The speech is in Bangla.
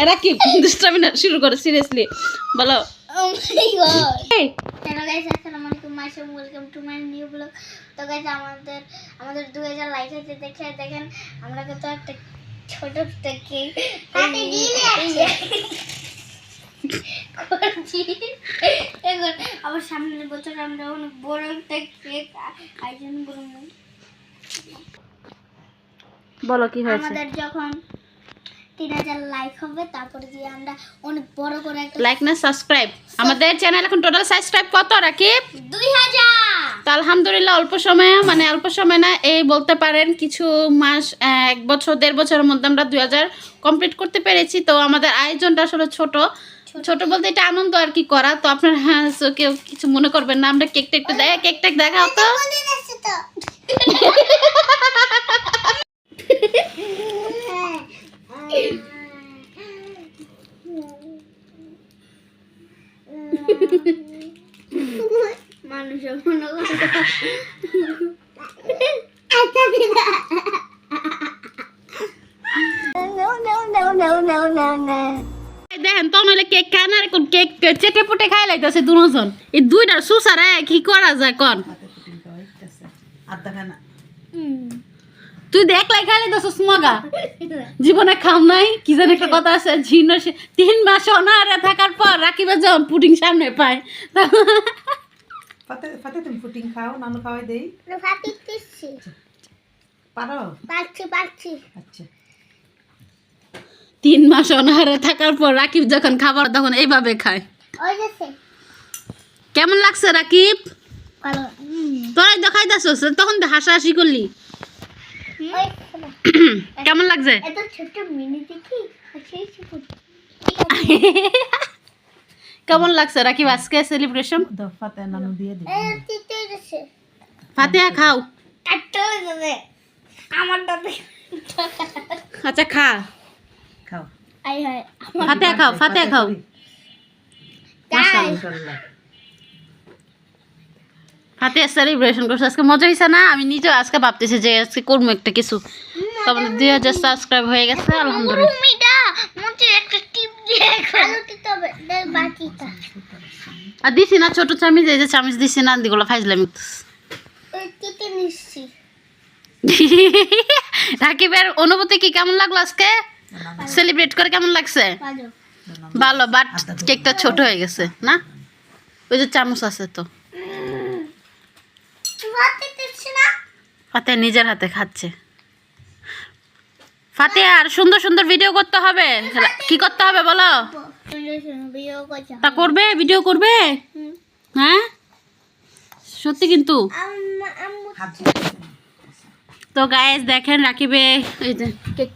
এরা কি দুষ্টামি না শুরু করে সিরিয়াসলি বলো। Oh my god. এই, হ্যালো গাইস আসসালামু আলাইকুম। Masum welcome to my new blog তো গাইস আমাদের আমাদের দু হাজার লাইক হয়েছে দেখে দেখেন আমরা কত একটা ছোট একটা এখন আবার সামনের বছর আমরা অনেক বড় একটা কেক আয়োজন করব বলো কি হয়েছে? আমাদের যখন তিন হাজার লাইক হবে তারপরে দিয়ে আমরা অনেক বড় করে একটা লাইক না সাবস্ক্রাইব আমাদের চ্যানেল এখন টোটাল সাবস্ক্রাইব কত রাকিব? দুই হাজার। তো আলহামদুলিল্লাহ অল্প সময়ে মানে অল্প সময় না এই বলতে পারেন কিছু মাস এক বছর দেড় বছরের মধ্যে আমরা দুই হাজার কমপ্লিট করতে পেরেছি। তো আমাদের আয়োজনটা আসলে ছোট। ছোট। বলতে এটা আনন্দ আর কি করা। তো আপনার হ্যাঁ কেউ কিছু মনে করবেন না আমরা কেকটা একটু কেক টেক দেখাও তো। মানুষের মনে দেখেন তো নাহলে কেক খায় না এখন কেক চেটে পুটে খাই লাইতেছে দুজন। এই দুইটার সুসারে কি করা যায় কন? তুই দেখলাই খাই লাইতেছিস মগা। জীবনে খাম নাই কি জানি একটা কথা আছে ঝিন তিন মাস অনাহারে থাকার পর রাকিবে যখন পুডিং সামনে পায়। ফাতে ফাতে তুমি খাও নানু খাওয়াই দেই। পারো? পাচ্ছি পাচ্ছি আচ্ছা। তিন মাস অনাহারে থাকার পর রাকিব যখন খাবার তখন এইভাবে খায়। কেমন লাগছে রাকিব? তোরাই দেখাই দাসস তখন তো হাসাহাসি করলি। কেমন লাগছে? মিনি কেমন লাগছে রাকিব আজকে সেলিব্রেশন ফাতেহা খাও। আচ্ছা খা। খাও। আই ফাতেহা খাও ফাতেহা খাও। তাই ফাতেহা সেলিব্রেশন করছে আজকে মজা হয়েছে না আমি নিজেও আজকে ভাবতেছি যে আজকে করব একটা কিছু তো আমাদের দুই হাজার সাবস্ক্রাইব হয়ে গেছে আলহামদুলিল্লাহ আর দিছি না ছোট চামিচ এই যে চামিচ দিছি না দিগুলো ফাইজলাম রাকিবের অনুভূতি কি কেমন লাগল আজকে সেলিব্রেট করে কেমন লাগছে ভালো বাট কেকটা ছোট হয়ে গেছে না ওই যে চামচ আছে তো ফাতে নিজের হাতে খাচ্ছে। ফাতে আর সুন্দর সুন্দর ভিডিও করতে হবে। কি করতে হবে বলো? তা করবে? ভিডিও করবে? হ্যাঁ? সত্যি কিন্তু? তো গায়েস দেখেন রাকিবে এই যে কেক